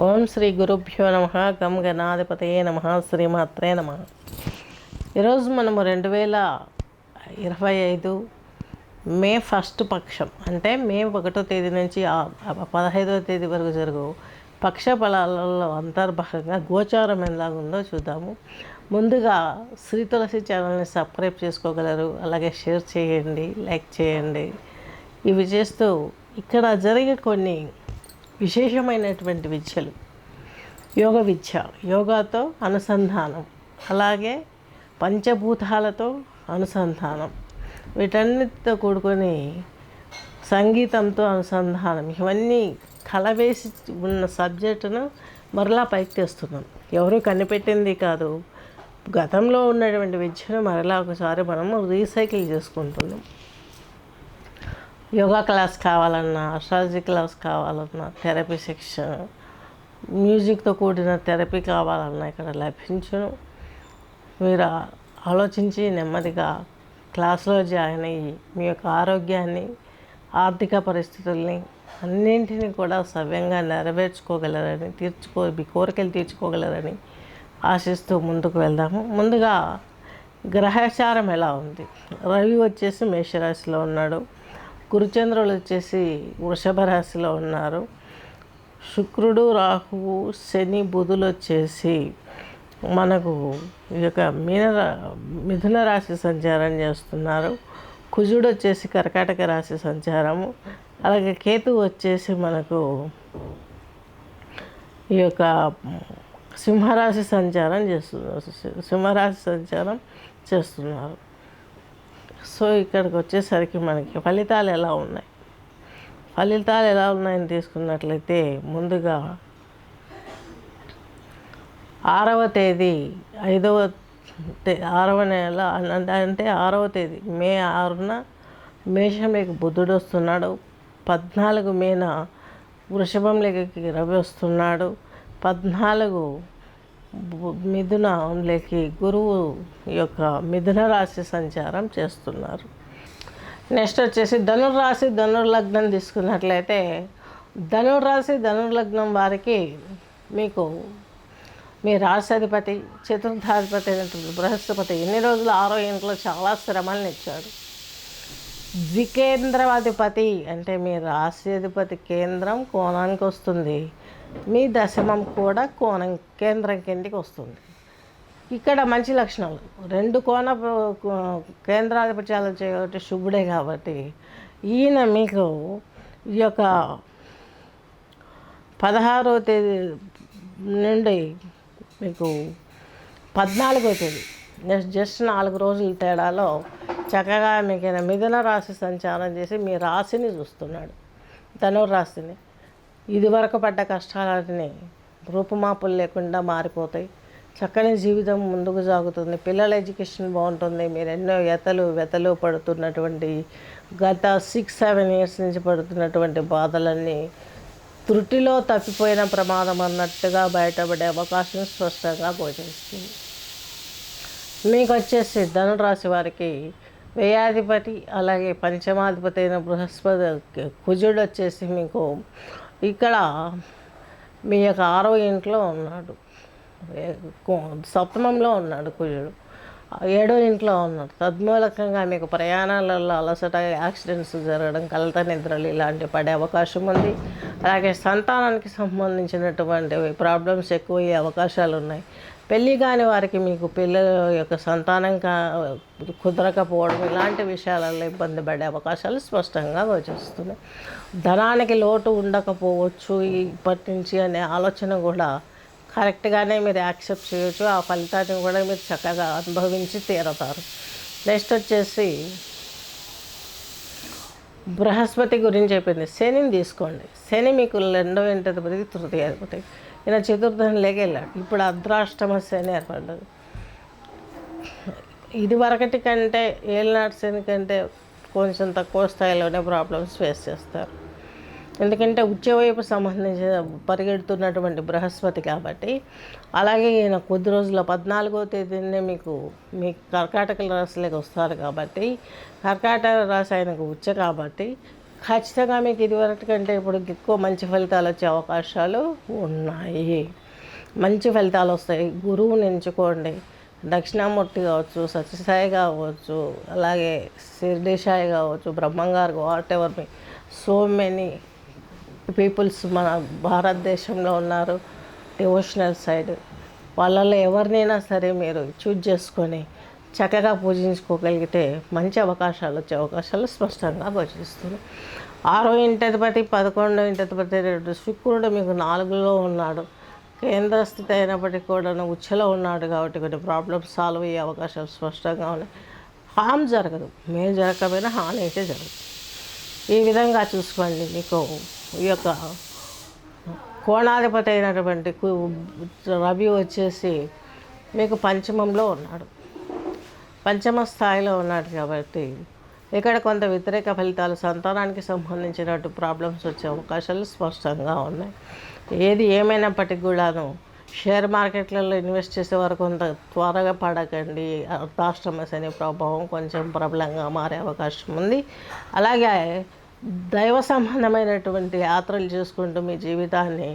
ఓం శ్రీ గురుభ్యో నమ గం గణాధిపతయే నమ శ్రీమాత్రే నమ. ఈరోజు మనము రెండు వేల ఇరవై ఐదు మే ఫస్ట్ పక్షం అంటే మే ఒకటో తేదీ నుంచి పదహైదో పదహైదవ తేదీ వరకు జరుగు పక్ష ఫలాలలో అంతర్భాగంగా గోచారం ఎలాగుందో చూద్దాము. ముందుగా శ్రీ తులసి ఛానల్ని సబ్స్క్రైబ్ చేసుకోగలరు అలాగే షేర్ చేయండి లైక్ చేయండి. ఇవి చేస్తూ ఇక్కడ జరిగే కొన్ని విశేషమైనటువంటి విద్యలు. యోగ విద్య యోగాతో అనుసంధానం అలాగే పంచభూతాలతో అనుసంధానం. వీటన్నిటితో కూడుకొని సంగీతంతో అనుసంధానం. ఇవన్నీ కలవేసి ఉన్న సబ్జెక్టును మరలా పైకి తెస్తున్నాం. ఎవరు కనిపెట్టింది కాదు. గతంలో ఉన్నటువంటి విద్యను మరలా ఒకసారి మనము రీసైకిల్ చేసుకుంటున్నాం. యోగా క్లాస్ కావాలన్నా అస్ట్రాలజీ క్లాస్ కావాలన్నా థెరపీ సెక్షన్ మ్యూజిక్తో కూడిన థెరపీ కావాలన్నా ఇక్కడ లభించును. మీరు ఆలోచించి నెమ్మదిగా క్లాస్లో జాయిన్ అయ్యి మీ యొక్క ఆరోగ్యాన్ని ఆర్థిక పరిస్థితుల్ని అన్నింటినీ కూడా సవ్యంగా నెరవేర్చుకోగలరని తీర్చుకో మీ కోరికలు తీర్చుకోగలరని ఆశిస్తూ ముందుకు వెళ్దాము. ముందుగా గ్రహచారం ఎలా ఉంది? రవి వచ్చేసి మేషరాశిలో ఉన్నాడు. గురుచంద్రులు వచ్చేసి వృషభ రాశిలో ఉన్నారు. శుక్రుడు రాహువు శని బుధులు వచ్చేసి మనకు ఈ యొక్క మీన మిథున రాశి సంచారం చేస్తున్నారు. కుజుడు వచ్చేసి కర్కాటక రాశి సంచారము అలాగే కేతు వచ్చేసి మనకు ఈ యొక్క సింహరాశి సంచారం చేస్తున్నారు సింహరాశి సంచారం చేస్తున్నారు. సో ఇక్కడికి వచ్చేసరికి మనకి ఫలితాలు ఎలా ఉన్నాయి? ఫలితాలు ఎలా ఉన్నాయని తీసుకున్నట్లయితే ముందుగా ఆరవ తేదీ ఐదవ తే ఆరవ నెల అంటే ఆరవ తేదీ మే ఆరున మేషంలోకి బుద్ధుడు వస్తున్నాడు. పద్నాలుగు మేన వృషభంలోకి రవి వస్తున్నాడు. పద్నాలుగు మిథునంలోకి గురువు యొక్క మిథున రాశి సంచారం చేస్తున్నారు. నెక్స్ట్ వచ్చేసి ధనుర్రాశి ధనుర్లగ్నం తీసుకున్నట్లయితే ధనుర్రాశి ధనుర్లగ్నం వారికి మీకు మీ రాశాధిపతి చతుర్థాధిపతి అయినటువంటి బృహస్పతి ఎన్ని రోజులు? ఆరో ఇంట్లో చాలా శ్రమలను ఇచ్చాడు. ద్వికేంద్రాధిపతి అంటే మీ రాశ్యాధిపతి కేంద్రం కోణానికి వస్తుంది. మీ దశమం కూడా కోణం కేంద్రం కిందికి వస్తుంది. ఇక్కడ మంచి లక్షణాలు. రెండు కోణ కేంద్రాధిపత్యాలు చేయబట్టి శుభుడే కాబట్టి ఈయన మీకు ఈ యొక్క పదహారవ తేదీ నుండి మీకు పద్నాలుగో తేదీ జస్ట్ జస్ట్ నాలుగు రోజుల తేడాలో చక్కగా మీకు మిథున రాశి సంచారం చేసి మీ రాశిని చూస్తున్నాడు. ధనుర్రాశిని. ఇదివరకు పడ్డ కష్టాలన్నీ రూపుమాపులు లేకుండా మారిపోతాయి. చక్కని జీవితం ముందుకు సాగుతుంది. పిల్లల ఎడ్యుకేషన్ బాగుంటుంది. మీరు ఎన్నో ఎతలు వెతలు పడుతున్నటువంటి గత సిక్స్ సెవెన్ ఇయర్స్ నుంచి పడుతున్నటువంటి బాధలన్నీ త్రుటిలో తప్పిపోయిన ప్రమాదం అన్నట్టుగా బయటపడే అవకాశం స్పష్టంగా గోచరిస్తుంది మీకు వచ్చేసి ధనురాశి వారికి వ్యయాధిపతి అలాగే పంచమాధిపతి అయిన బృహస్పతి కుజుడు వచ్చేసి మీకు ఇక్కడ మీ యొక్క ఆరో ఇంట్లో ఉన్నాడు. సప్తమంలో ఉన్నాడు కుజుడు. ఏడో ఇంట్లో ఉన్నాడు. తద్మూలకంగా మీకు ప్రయాణాలలో అలసట యాక్సిడెంట్స్ జరగడం కలత నిద్రలు ఇలాంటివి పడే అవకాశం ఉంది. అలాగే సంతానానికి సంబంధించినటువంటి ప్రాబ్లమ్స్ ఎక్కువయ్యే అవకాశాలు ఉన్నాయి. పెళ్ళి కాని వారికి మీకు పిల్లల యొక్క సంతానం కా కుదరకపోవడం ఇలాంటి విషయాలలో ఇబ్బంది పడే అవకాశాలు స్పష్టంగా గోచరిస్తున్నాయి. ధనానికి లోటు ఉండకపోవచ్చు ఇప్పటి నుంచి అనే ఆలోచన కూడా కరెక్ట్గానే మీరు యాక్సెప్ట్ చేయొచ్చు. ఆ ఫలితాన్ని కూడా మీరు చక్కగా అనుభవించి తీరతారు. నెక్స్ట్ వచ్చేసి బృహస్పతి గురించి చెప్పింది. శనిని తీసుకోండి. శని మీకు రెండవ ఇంటి తృతీయ అధిపతి ఈయన చతుర్థం లేకెళ్ళాడు ఇప్పుడు అర్ధరాష్టమ శని ఏర్పడ్డది. ఇది వరకటి కంటే ఏళ్ళనాటి శని కంటే కొంచెం తక్కువ స్థాయిలోనే ప్రాబ్లమ్స్ ఫేస్ చేస్తారు. ఎందుకంటే ఉచ్చవైపు సంబంధించిన పరిగెడుతున్నటువంటి బృహస్పతి కాబట్టి అలాగే ఈయన కొద్ది రోజుల పద్నాలుగో తేదీనే మీకు మీ కర్కాటక రాశిలోకి వస్తారు కాబట్టి కర్కాటక రాశి ఆయనకు ఉచ్చ కాబట్టి ఖచ్చితంగా మీకు ఇదివరకు కంటే ఇప్పుడు ఎక్కువ మంచి ఫలితాలు వచ్చే అవకాశాలు ఉన్నాయి. మంచి ఫలితాలు వస్తాయి. గురువుని ఎంచుకోండి. దక్షిణామూర్తి కావచ్చు సత్యసాయి కావచ్చు అలాగే షిర్డీసాయి కావచ్చు బ్రహ్మంగారు వాట్ ఎవర్ మీ సో మెనీ పీపుల్స్ మన భారతదేశంలో ఉన్నారు డివోషనల్ సైడ్ వాళ్ళల్లో ఎవరినైనా సరే మీరు చూజ్ చేసుకొని చక్కగా పూజించుకోగలిగితే మంచి అవకాశాలు వచ్చే అవకాశాలు స్పష్టంగా గోచరిస్తుంది ఆరో ఇంటధిపతి పదకొండో ఇంటధిపతి రెండు శుక్రుడు మీకు నాలుగులో ఉన్నాడు. కేంద్ర స్థితి అయినప్పటికీ కూడా ఉచ్చలో ఉన్నాడు కాబట్టి కొన్ని ప్రాబ్లమ్స్ సాల్వ్ అయ్యే అవకాశాలు స్పష్టంగా ఉన్నాయి. హామ్ జరగదు. మేము జరగకపోయినా హాని అయితే జరగదు. ఈ విధంగా చూసుకోండి మీకు ఈ యొక్క కోణాధిపతి అయినటువంటి కు- రవి వచ్చేసి మీకు పంచమంలో ఉన్నాడు. పంచమ స్థాయిలో ఉన్నాడు కాబట్టి ఇక్కడ కొంత వ్యతిరేక ఫలితాలు సంతానానికి సంబంధించినట్టు ప్రాబ్లమ్స్ వచ్చే అవకాశాలు స్పష్టంగా ఉన్నాయి. ఏది ఏమైనప్పటికీ కూడాను షేర్ మార్కెట్లలో ఇన్వెస్ట్ చేసే వరకు కొంత త్వరగా పడకండి. అర్ధాష్టమ శని ప్రభావం కొంచెం ప్రబలంగా మారే అవకాశం ఉంది. అలాగే దైవ సంబంధమైనటువంటి యాత్రలు చేసుకుంటూ మీ జీవితాన్ని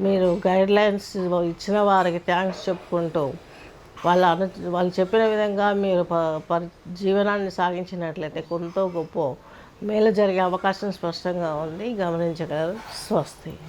మీరు గైడ్లైన్స్ ఇచ్చిన వారికి థ్యాంక్స్ చెప్పుకుంటూ వాళ్ళ అను వాళ్ళు చెప్పిన విధంగా మీరు ప పరి జీవనాన్ని సాగించినట్లయితే కొంత గొప్ప మేలు జరిగే అవకాశం స్పష్టంగా ఉంది. గమనించగలరు. స్వస్తి.